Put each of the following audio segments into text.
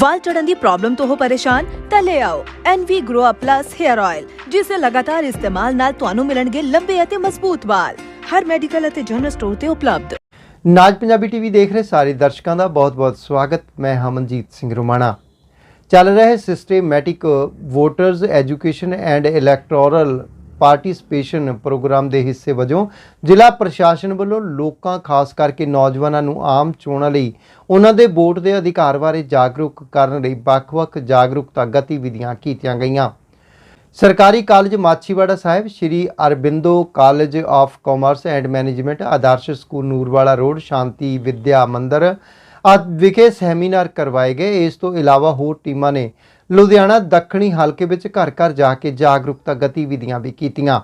ਵਾਲ ਚੜਨ ਦੀ ਪ੍ਰੋਬਲਮ ਤੋਂ ਹੋ ਪਰੇਸ਼ਾਨ, ਤਾਂ ਲੈ ਆਓ NV Grow Up Plus Hair Oil ਜਿਸ ਦੇ ਲਗਾਤਾਰ ਇਸਤੇਮਾਲ ਨਾਲ ਤੁਹਾਨੂੰ ਮਿਲਣਗੇ ਲੰਬੇ ਅਤੇ ਮਜ਼ਬੂਤ ਵਾਲ। ਹਰ ਮੈਡੀਕਲ ਅਤੇ ਜਨਰਲ ਸਟੋਰ ਤੇ ਉਪਲਬਧ। ਨਾਜ ਪੰਜਾਬੀ ਟੀਵੀ ਦੇਖ ਰਹੇ ਸਾਰੇ ਦਰਸ਼ਕਾਂ ਦਾ ਬਹੁਤ-ਬਹੁਤ ਸਵਾਗਤ। ਮੈਂ ਹਮਨਜੀਤ ਸਿੰਘ ਰੁਮਾਣਾ। ਚੱਲ ਰਹੇ systematic voters education and electoral participation programme ਦੇ ਹਿੱਸੇ ਵਜੋਂ ਜ਼ਿਲ੍ਹਾ ਪ੍ਰਸ਼ਾਸਨ ਵੱਲੋਂ ਲੋਕਾਂ, ਖਾਸ ਕਰਕੇ ਨੌਜਵਾਨਾਂ ਨੂੰ ਆਮ ਚੋਣਾਂ ਲਈ ਉਹਨਾਂ ਦੇ ਵੋਟ ਦੇ ਅਧਿਕਾਰ ਬਾਰੇ ਜਾਗਰੂਕ ਕਰਨ ਲਈ ਵੱਖ-ਵੱਖ ਜਾਗਰੂਕਤਾ ਗਤੀਵਿਧੀਆਂ ਕੀਤੀਆਂ ਗਈਆਂ। ਸਰਕਾਰੀ college Machhiwara Sahib, Shri Aurobindo college of commerce and management, Adarsh school Noorwala road, Shanti Vidya Mandir ਅੱਜ ਵਿਖੇ ਸੈਮੀਨਾਰ ਕਰਵਾਏ ਗਏ। ਇਸ ਤੋਂ ਇਲਾਵਾ ਹੋਰ ਟੀਮਾਂ ਨੇ ਲੁਧਿਆਣਾ ਦੱਖਣੀ ਹਲਕੇ ਵਿੱਚ ਘਰ ਘਰ ਜਾ ਕੇ ਜਾਗਰੂਕਤਾ ਗਤੀਵਿਧੀਆਂ ਵੀ ਕੀਤੀਆਂ।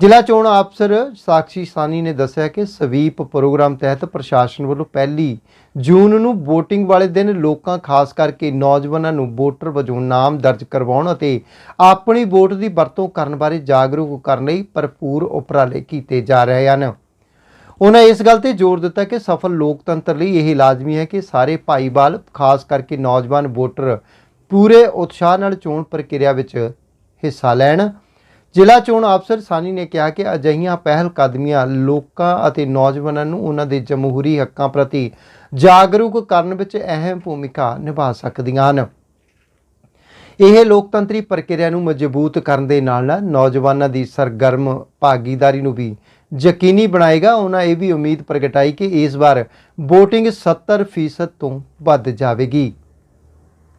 ਜ਼ਿਲ੍ਹਾ ਚੋਣ ਅਫਸਰ ਸਾਕਸ਼ੀ ਸਾਨੀ ਨੇ ਦੱਸਿਆ ਕਿ ਸਵੀਪ ਪ੍ਰੋਗਰਾਮ ਤਹਿਤ ਪ੍ਰਸ਼ਾਸਨ ਵੱਲੋਂ ਪਹਿਲੀ ਜੂਨ ਨੂੰ VOTING ਵਾਲੇ ਦਿਨ ਲੋਕਾਂ, ਖਾਸ ਕਰਕੇ ਨੌਜਵਾਨਾਂ ਨੂੰ ਵੋਟਰ ਵਜੋਂ ਨਾਮ ਦਰਜ ਕਰਵਾਉਣ ਅਤੇ ਆਪਣੀ ਵੋਟ ਦੀ ਵਰਤੋਂ ਕਰਨ ਬਾਰੇ ਜਾਗਰੂਕ ਕਰਨ ਲਈ ਭਰਪੂਰ ਉਪਰਾਲੇ ਕੀਤੇ ਜਾ ਰਹੇ ਹਨ। ਉਹਨਾਂ ਇਸ ਗੱਲ ਤੇ ਜ਼ੋਰ ਦਿੱਤਾ ਕਿ ਸਫਲ ਲੋਕਤੰਤਰ ਲਈ ਇਹ ਲਾਜ਼ਮੀ ਹੈ ਕਿ ਸਾਰੇ ਭਾਈਵਾਲ ਖਾਸ ਕਰਕੇ ਨੌਜਵਾਨ ਵੋਟਰ, ਪੂਰੇ ਉਤਸ਼ਾਹ ਨਾਲ ਚੋਣ ਪ੍ਰਕਿਰਿਆ ਵਿੱਚ ਹਿੱਸਾ ਲੈਣ। ਜ਼ਿਲ੍ਹਾ ਚੋਣ ਅਫਸਰ ਸਾਨੀ ਨੇ ਕਿਹਾ ਕਿ ਅਜਿਹੀਆਂ ਪਹਿਲ ਕਦਮੀਆਂ ਲੋਕਾਂ ਅਤੇ ਨੌਜਵਾਨਾਂ ਨੂੰ ਉਹਨਾਂ ਦੇ ਜਮਹੂਰੀ ਹੱਕਾਂ ਪ੍ਰਤੀ ਜਾਗਰੂਕ ਕਰਨ ਵਿੱਚ ਅਹਿਮ ਭੂਮਿਕਾ ਨਿਭਾ ਸਕਦੀਆਂ ਹਨ। ਇਹ ਲੋਕਤੰਤਰੀ ਪ੍ਰਕਿਰਿਆ ਨੂੰ ਮਜ਼ਬੂਤ ਕਰਨ ਦੇ ਨਾਲ ਨਾਲ ਨੌਜਵਾਨਾਂ ਦੀ ਸਰਗਰਮ ਭਾਗੀਦਾਰੀ ਨੂੰ ਵੀ ਯਕੀਨੀ ਬਣਾਏਗਾ ਉਹਨਾਂ ਇਹ ਵੀ ਉਮੀਦ ਪ੍ਰਗਟਾਈ ਕਿ ਇਸ ਵਾਰ VOTING 70% ਤੋਂ ਵੱਧ ਜਾਵੇਗੀ।